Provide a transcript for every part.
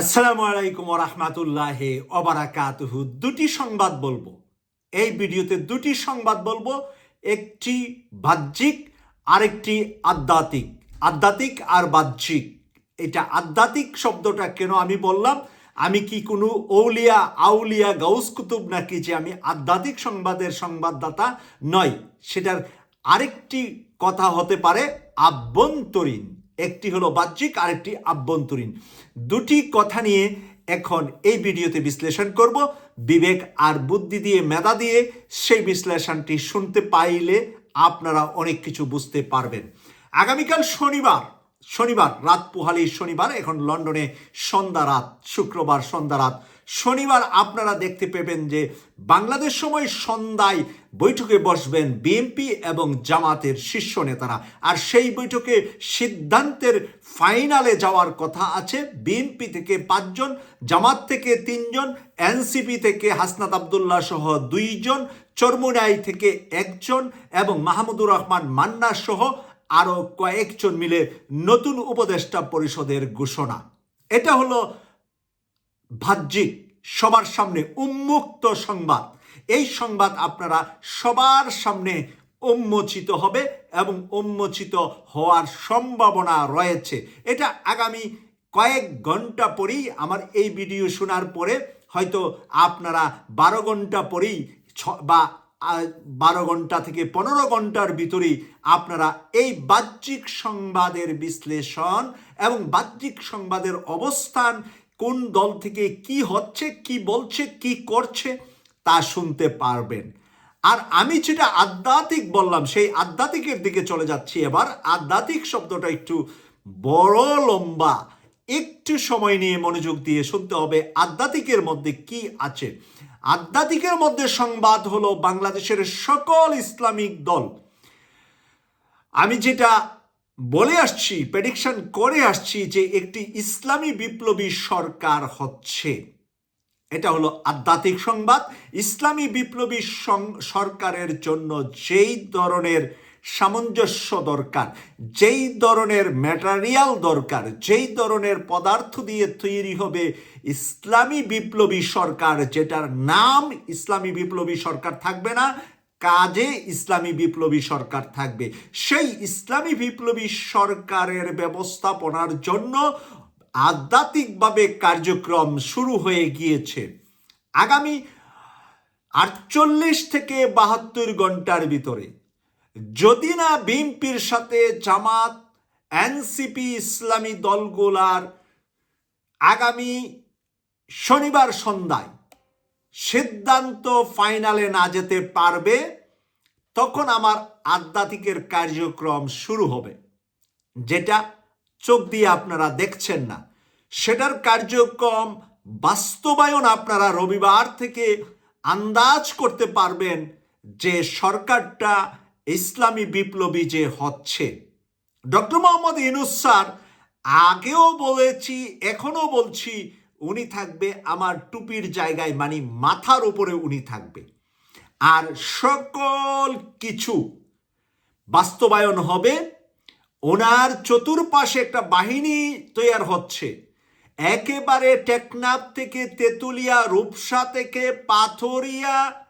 আসসালামু আলাইকুম রহমাতুল্লাহ অবারাকাতুহু দুটি সংবাদ বলব। এই ভিডিওতে দুটি সংবাদ বলব। একটি বাহ্যিক, আরেকটি আধ্যাত্মিক। আধ্যাত্মিক আর বাহ্যিক। এটা আধ্যাত্মিক শব্দটা কেন আমি বললাম? আমি কি কোনো ঔলিয়া, আউলিয়া, গাউস কুতুব নাকি যে আমি আধ্যাত্মিক সংবাদের সংবাদদাতা নয়, সেটার আরেকটি কথা হতে পারে আভ্যন্তরীণ। একটি হলো বাহ্যিক, আরেকটি আভ্যন্তরীণ। দুটি কথা নিয়ে এখন এই ভিডিওতে বিশ্লেষণ করব। বিবেক আর বুদ্ধি দিয়ে মেধা দিয়ে সেই বিশ্লেষণটি শুনতে পাইলে আপনারা অনেক কিছু বুঝতে পারবেন। আগামীকাল শনিবার শনিবার, রাত পোহালি শনিবার। এখন লন্ডনে সন্ধ্যা রাত, শুক্রবার সন্ধ্যা রাত। শনিবার আপনারা দেখতে পেবেন যে বাংলাদেশ সময় সন্ধ্যায় বৈঠকে বসবেন বিএনপি এবং জামাতের শীর্ষ নেতারা। আর সেই বৈঠকে সিদ্ধান্তের ফাইনালে যাওয়ার কথা আছে। বিএনপি থেকে পাঁচজন, জামাত থেকে তিনজন, এনসিপি থেকে হাসনাত আবদুল্লাহ সহ দুইজন, চরমুনাই থেকে একজন এবং মাহমুদুর রহমান মান্না সহ আরও কয়েকজন মিলে নতুন উপদেষ্টা পরিষদের ঘোষণা। এটা হলো বাহ্যিক সবার সামনে উন্মুক্ত সংবাদ। এই সংবাদ আপনারা সবার সামনে উন্মোচিত হবে এবং উন্মোচিত হওয়ার সম্ভাবনা রয়েছে। এটা আগামী কয়েক ঘণ্টা পরেই আমার এই ভিডিও শোনার পরে হয়তো আপনারা বারো ঘণ্টা পরেই বা বারো ঘণ্টা থেকে পনেরো ঘণ্টার ভিতরেই আপনারা এই বাহ্যিক সংবাদের বিশ্লেষণ এবং বাহ্যিক সংবাদের অবস্থান কোন দল থেকে কি হচ্ছে, কি বলছে, কি করছে তা শুনতে পারবেন। আর আমি যেটা আধ্যাত্মিক বললাম, সেই আধ্যাত্মিকের দিকে চলে যাচ্ছি এবার। আধ্যাত্মিক শব্দটা একটু বড়, লম্বা, একটু সময় নিয়ে মনোযোগ দিয়ে শুনতে হবে আধ্যাত্মিকের মধ্যে কি আছে। আধ্যাত্মিকের মধ্যে সংবাদ হলো বাংলাদেশের সকল ইসলামিক দল। আমি যেটা বলে আসছি প্রেডিকশন করে আসছি যে একটি ইসলামী বিপ্লবী সরকার হচ্ছে। এটা হলো আধ্যাত্মিক সংবাদ। ইসলামী বিপ্লবী সরকারের জন্য যেই ধরনের সামঞ্জস্য দরকার, যেই ধরনের ম্যাটারিয়াল দরকার, যেই ধরনের পদার্থ দিয়ে তৈরি হবে ইসলামী বিপ্লবী সরকার, যেটার নাম ইসলামী বিপ্লবী সরকার থাকবে না কাজে ইসলামী বিপ্লবী সরকার থাকবে। সেই ইসলামী বিপ্লবী সরকারের ব্যবস্থাপনার জন্য আধ্যাত্মিকভাবে কার্যক্রম শুরু হয়ে গিয়েছে। আগামী আটচল্লিশ থেকে বাহাত্তর ঘণ্টার ভিতরে যদি না বিএনপির সাথে জামাত, এনসিপি, ইসলামী দলগুলার আগামী শনিবার সন্ধ্যায় সিদ্ধান্ত ফাইনালে না যেতে পারবে, তখন আমার আধ্যাত্মিকের কার্যক্রম শুরু হবে। যেটা চোখ দিয়ে আপনারা দেখছেন না। সেটার কার্যক্রম বাস্তবায়ন আপনারা রবিবার থেকে আন্দাজ করতে পারবেন যে সরকারটা ইসলামী বিপ্লবী যে হচ্ছে। ডক্টর মোহাম্মদ ইনুস স্যার, আগেও বলেছি এখনও বলছি উনি থাকবে আমার টুপির জায়গায় মানে মাথার উপরে উনি থাকবে। আর সকল কিছু বাস্তবায়ন হবে। ওনার চতুর্পাশে একটা বাহিনী তৈয়ার হচ্ছে। একেবারে টেকনাফ থেকে তেতুলিয়া, রূপসা থেকে পাথরিয়া,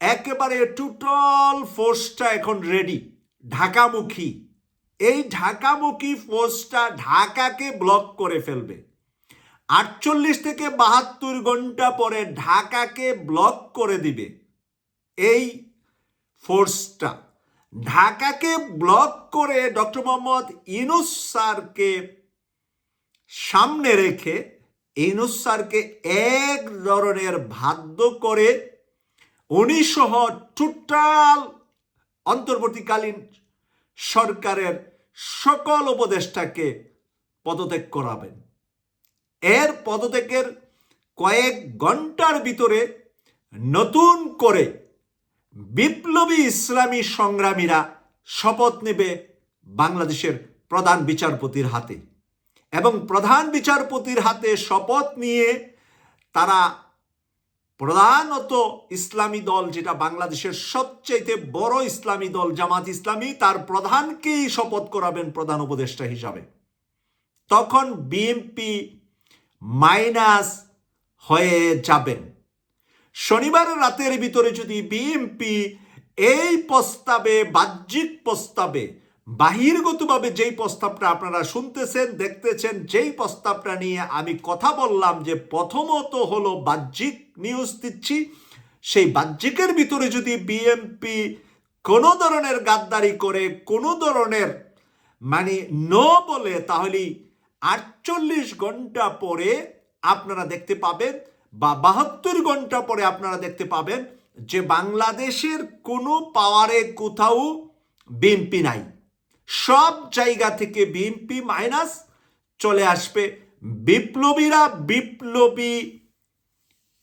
একেবারে টোটাল ফোর্সটা এখন রেডি ঢাকামুখী। এই ঢাকামুখী ফোর্সটা ঢাকাকে ব্লক করে ফেলবে। আটচল্লিশ থেকে বাহাত্তর ঘণ্টা পরে ঢাকাকে ব্লক করে দিবে। এই ফোর্সটা। ঢাকাকে ব্লক করে ডক্টর মোহাম্মদ ইনুস স্যারকে সামনে রেখে ইনুস স্যারকে এক ধরনের বাধ্য করে উনি সহ টোটাল অন্তর্বর্তীকালীন সরকারের সকল উপদেষ্টাকে পদত্যাগ করাবেন। এর পদত্যাগের কয়েক ঘণ্টার ভিতরে নতুন করে বিপ্লবী ইসলামী সংগ্রামীরা শপথ নেবে বাংলাদেশের প্রধান বিচারপতির হাতে। এবং প্রধান বিচারপতির হাতে শপথ নিয়ে তারা প্রধানত ইসলামী দল, যেটা বাংলাদেশের সবচেয়ে বড় ইসলামী দল, জামাত ইসলামী, তার প্রধানকেই শপথ করাবেন প্রধান উপদেষ্টা হিসাবে। তখন বিএনপি মাইনাস হয়ে যাবেন। শনিবার রাতের ভিতরে যদি বিএনপি এই প্রস্তাবে, বাহ্যিক প্রস্তাবে, বাহিরগতভাবে যেই প্রস্তাবটা আপনারা শুনতেছেন, দেখতেছেন, যেই প্রস্তাবটা নিয়ে আমি কথা বললাম যে প্রথমত হলো বাহ্যিক নিউজ দিচ্ছি, সেই বাহ্যিকের ভিতরে যদি বিএমপি কোনো ধরনের গাদ্দারি করে, কোনো ধরনের মানে ন বলে তাহলে আটচল্লিশ ঘণ্টা পরে আপনারা দেখতে পাবেন বা বাহাত্তর ঘণ্টা পরে আপনারা দেখতে পাবেন যে বাংলাদেশের কোনো পাওয়ারে কোথাও বিএমপি নাই। সব জায়গা থেকে বিএমপি মাইনাস চলে আসবে। বিপ্লবীরা বিপ্লবী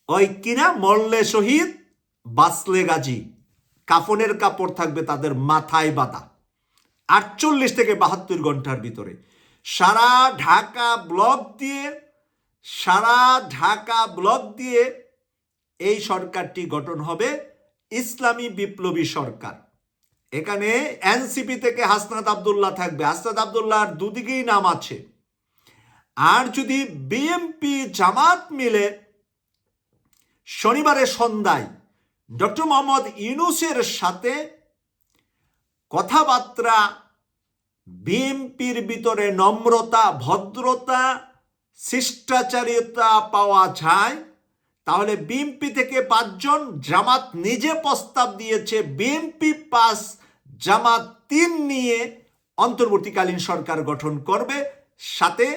ওই কিনা? মরলে শহীদ বাসলে গাজী। কাফনের কাপড় থাকবে তাদের মাথায় বাতা আটচল্লিশ থেকে বাহাত্তর ঘণ্টার ভিতরে। সারা ঢাকা ব্লক দিয়ে, সারা ঢাকা ব্লক দিয়ে এই সরকারটি গঠন হবে ইসলামী বিপ্লবী সরকার। এখানে এনসিপি থেকে হাসনাত আবদুল্লাহ থাকবে। হাসনাত আবদুল্লাহর দুদিকেই নাম আছে। আর যদি বিএমপি জামাত মিলে শনিবারের সন্ধ্যায় ডক্টর মোহাম্মদ ইউনুসের সাথে কথাবার্তা বিএমপির ভিতরে নম্রতা, ভদ্রতা, শিষ্টাচারিতা পাওয়া যায়। তাহলে বিএমপি থেকে পাঁচজন, জামাত নিজে প্রস্তাব দিয়েছে, বিএমপি পাস, জামাত তিন নিয়ে অন্তর্বর্তীকালীন সরকার গঠন করবে। সাথে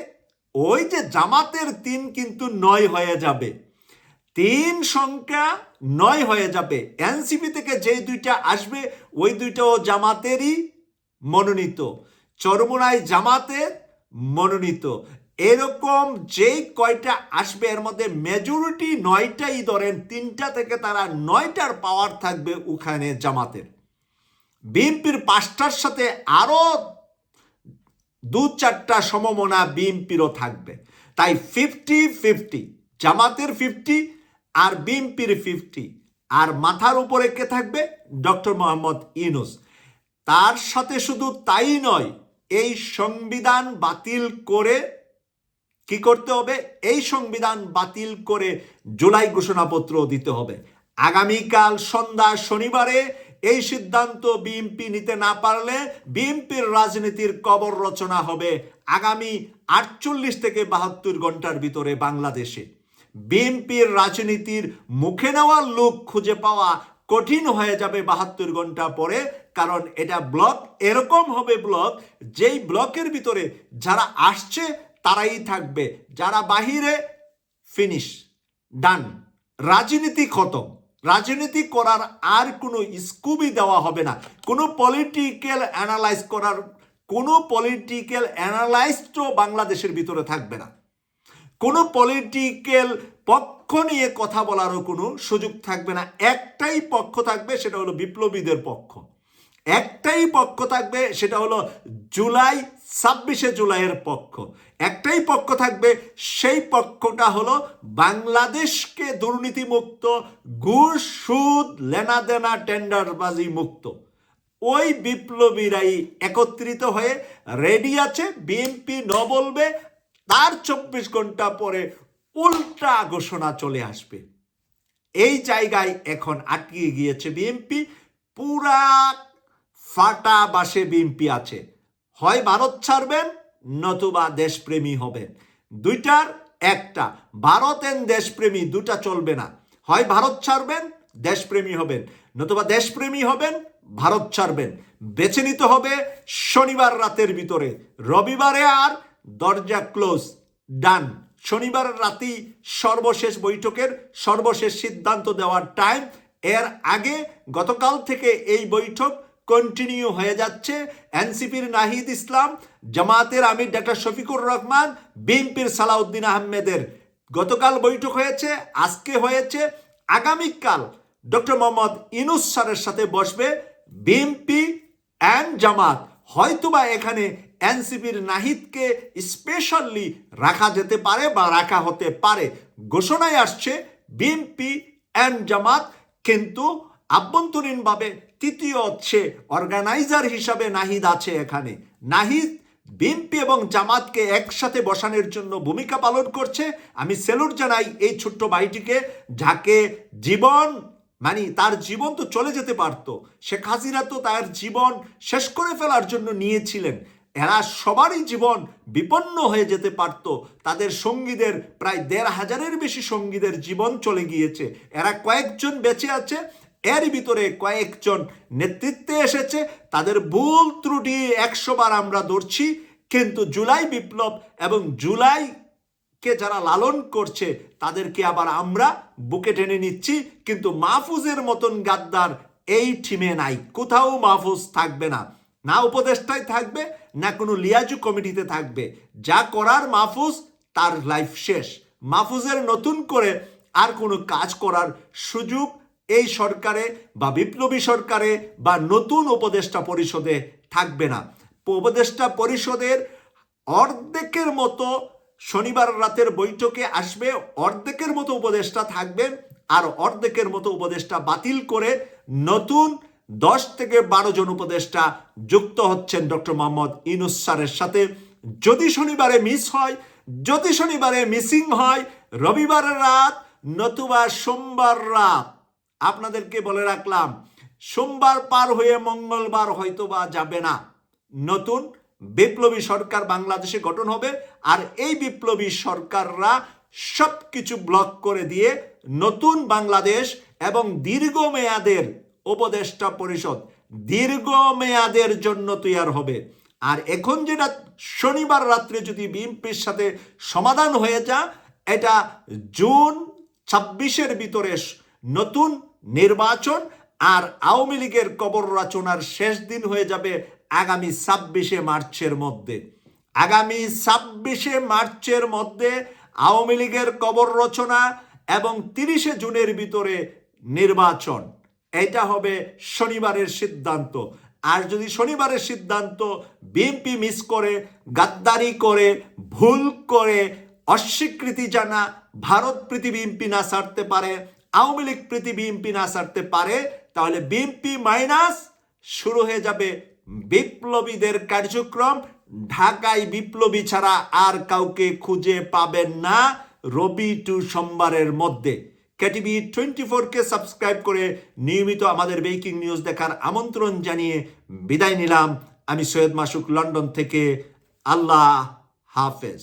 ওই যে জামাতের তিন কিন্তু নয় হয়ে যাবে। তিন সংখ্যা নয় হয়ে যাবে। এনসিপি থেকে যে দুইটা আসবে, ওই দুইটাও জামাতেরই মনোনীত। চরমোনাই জামাতের মনোনীত। এরকম যেই কয়টা আসবে, এর মধ্যে মেজরিটি নয়টাই ধরেন, তিনটা থেকে তারা নয়টার পাওয়ার থাকবে ওখানে জামাতের। বিএনপির পাঁচটার সাথে আরও দু চারটা সমমনা বিএনপিরও থাকবে। তাই ফিফটি ফিফটি জামাতের ফিফটি আর বিএনপির ফিফটি আর মাথার উপরে কে থাকবে? ডক্টর মোহাম্মদ ইউনুস। তার সাথে শুধু তাই নয় এই সংবিধান বাতিল করে কি করতে হবে? এই সংবিধান বাতিল করে জুলাই ঘোষণাপত্র দিতে হবে। আগামীকাল সন্ধ্যা শনিবারে এই সিদ্ধান্ত বিএনপি নিতে না পারলে বিএনপির রাজনীতির কবর রচনা হবে আগামী আটচল্লিশ থেকে বাহাত্তর ঘণ্টার ভিতরে বাংলাদেশে। বিএনপির রাজনীতির মুখে নেওয়ার লোক খুঁজে পাওয়া কঠিন হয়ে যাবে বাহাত্তর ঘণ্টা পরে কারণ এটা ব্লক এরকম হবে ব্লক যেই ব্লকের ভিতরে যারা আসছে তারাই থাকবে। যারা বাহিরে ফিনিশ ডান রাজনীতি খতম। রাজনীতি করার আর কোনো স্কুবই দেওয়া হবে না। কোনো পলিটিক্যাল অ্যানালাইজ করার, কোনো পলিটিক্যাল অ্যানালাইজও বাংলাদেশের ভিতরে থাকবে না। কোনো পলিটিক্যাল পক্ষ নিয়ে কথা বলারও কোনো সুযোগ থাকবে না। একটাই পক্ষ থাকবে, সেটা হলো বিপ্লবীদের পক্ষ। একটাই পক্ষ থাকবে, সেটা হলো জুলাই, ছাব্বিশে জুলাইয়ের পক্ষ। একটাই পক্ষ থাকবে, সেই পক্ষটা হলো বাংলাদেশকে দুর্নীতিমুক্ত, ঘুষ, সুদ, লেনাদেনা, টেন্ডারবাজি মুক্ত। ওই বিপ্লবীরাই একত্রিত হয়ে রেডি আছে, বিএনপি ন বলবে, তার চব্বিশ ঘণ্টা পরে উল্টা ঘোষণা চলে আসবে। এই জায়গায় এখন আটকে গিয়েছে বিএনপি, পুরা ফাটা বাসে বিএনপি আছে। হয় ভারত ছাড়বেন, নতুবা দেশপ্রেমী হবেন। দুইটার একটা। ভারত এন দেশপ্রেমী, দুটা চলবে না। হয় ভারত ছাড়বেন, দেশপ্রেমী হবেন। নতুবা দেশপ্রেমী হবেন, ভারত ছাড়বেন। বেছে নিতে হবে শনিবার রাতের ভিতরে। রবিবারে আর দরজা ক্লোজ, ডান। শনিবার রাতেই সর্বশেষ বৈঠকের সর্বশেষ সিদ্ধান্ত দেওয়ার টাইম। এর আগে গতকাল থেকে এই বৈঠক কন্টিনিউ হয়ে যাচ্ছে। এনসিপির নাহিদ ইসলাম, জামাতের আমির ডাক্তার শফিকুর রহমান, বিএনপির সালাউদ্দিন আহমেদের। গতকাল বৈঠক হয়েছে, আজকে হয়েছে, আগামীকাল ডক্টর মোহাম্মদ ইনুস স্যারের সাথে বসবে বিএনপি অ্যান্ড জামাত। হয়তোবা এখানে এনসিপির নাহিদকে স্পেশালি রাখা যেতে পারে বা রাখা হতে পারে। ঘোষণায় আসছে বিএনপি অ্যান্ড জামাত, কিন্তু আভ্যন্তরীণভাবে তৃতীয় হচ্ছে অর্গানাইজার হিসাবে নাহিদ আছে এখানে। নাহিদ, বিএনপি এবং জামাতকে একসাথে বসানোর জন্য ভূমিকা পালন করছে। আমি সেলুট জানাই এই ছোট্ট ভাইটিকে, যাকে জীবন মানে তার জীবন তো চলে যেতে পারতো। শেখ হাসিনা তো তার জীবন শেষ করে ফেলার জন্য নিয়েছিলেন। এরা সবারই জীবন বিপন্ন হয়ে যেতে পারত। তাদের সঙ্গীদের প্রায় দেড় হাজারের বেশি সঙ্গীদের জীবন চলে গিয়েছে। এরা কয়েকজন বেঁচে আছে। এর ভিতরে কয়েকজন নেতৃত্বে এসেছে, তাদের ভুল ত্রুটি একশো বার আমরা ধরছি, কিন্তু জুলাই বিপ্লব এবং জুলাই কে যারা লালন করছে, তাদেরকে আবার আমরা বুকে টেনে নিচ্ছি, কিন্তু মাহফুজের মতন গাদ্দার এই টিমে নাই, কোথাও মাহফুজ থাকবে না। না উপদেষ্টায় থাকবে, না কোনো লিয়াজু কমিটিতে থাকবে। যা করার মাহফুজ, তার লাইফ শেষ। মাহফুজের নতুন করে আর কোনো কাজ করার সুযোগ এই সরকারে বা বিপ্লবী সরকারে বা নতুন উপদেষ্টা পরিষদে থাকবে না। উপদেষ্টা পরিষদের অর্ধেকের মতো শনিবার রাতের বৈঠকে আসবে, অর্ধেকের মতো উপদেষ্টা থাকবেন আর অর্ধেকের মতো উপদেষ্টা বাতিল করে নতুন দশ থেকে বারো জন উপদেষ্টা যুক্ত হচ্ছেন ডক্টর মোহাম্মদ ইনুস স্যারের সাথে। যদি শনিবারে মিস হয়, যদি শনিবারে মিসিং হয়, রবিবার রাত নতুবা সোমবার রাত আপনাদেরকে বলে রাখলাম, সোমবার পার হয়ে মঙ্গলবার হয়তো বা যাবে না। নতুন বিপ্লবী সরকার বাংলাদেশে গঠন হবে আর এই বিপ্লবী সরকাররা সব কিছু ব্লক করে দিয়ে নতুন বাংলাদেশ এবং দীর্ঘমেয়াদের উপদেষ্টা পরিষদ, দীর্ঘমেয়াদের জন্য তৈয়ার হবে। আর এখন যেটা শনিবার রাত্রে যদি বিএনপির সাথে সমাধান হয়ে যা এটা জুন ছাব্বিশের ভিতরে নতুন নির্বাচন আর আওয়ামী লীগের কবর রচনার শেষ দিন হয়ে যাবে আগামী ছাব্বিশে মার্চের মধ্যে। আগামী ছাব্বিশে মার্চের মধ্যে আওয়ামী লীগের কবর রচনা এবং তিরিশে জুনের ভিতরে নির্বাচন। এটা হবে শনিবারের সিদ্ধান্ত। আর যদি শনিবারের সিদ্ধান্ত বিএনপি মিস করে, গাদ্দারি করে, ভুল করে, অস্বীকৃতি জানা ভারত পৃথিবী বিএনপি না ছাড়তে পারে আওয়ামী লীগ প্রীতি বিএনপি না ছাড়তে পারে, তাহলে বিএনপি মাইনাস শুরু হয়ে যাবে বিপ্লবীদের কার্যক্রম। ঢাকায় বিপ্লবী ছাড়া আর কাউকে খুঁজে পাবেন না রবি টু সোমবারের মধ্যে। কেটিভি টোয়েন্টি ফোরকে সাবস্ক্রাইব করে নিয়মিত আমাদের ব্রেকিং নিউজ দেখার আমন্ত্রণ জানিয়ে বিদায় নিলাম। আমি সৈয়দ মাসুক, লন্ডন থেকে। আল্লাহ হাফেজ।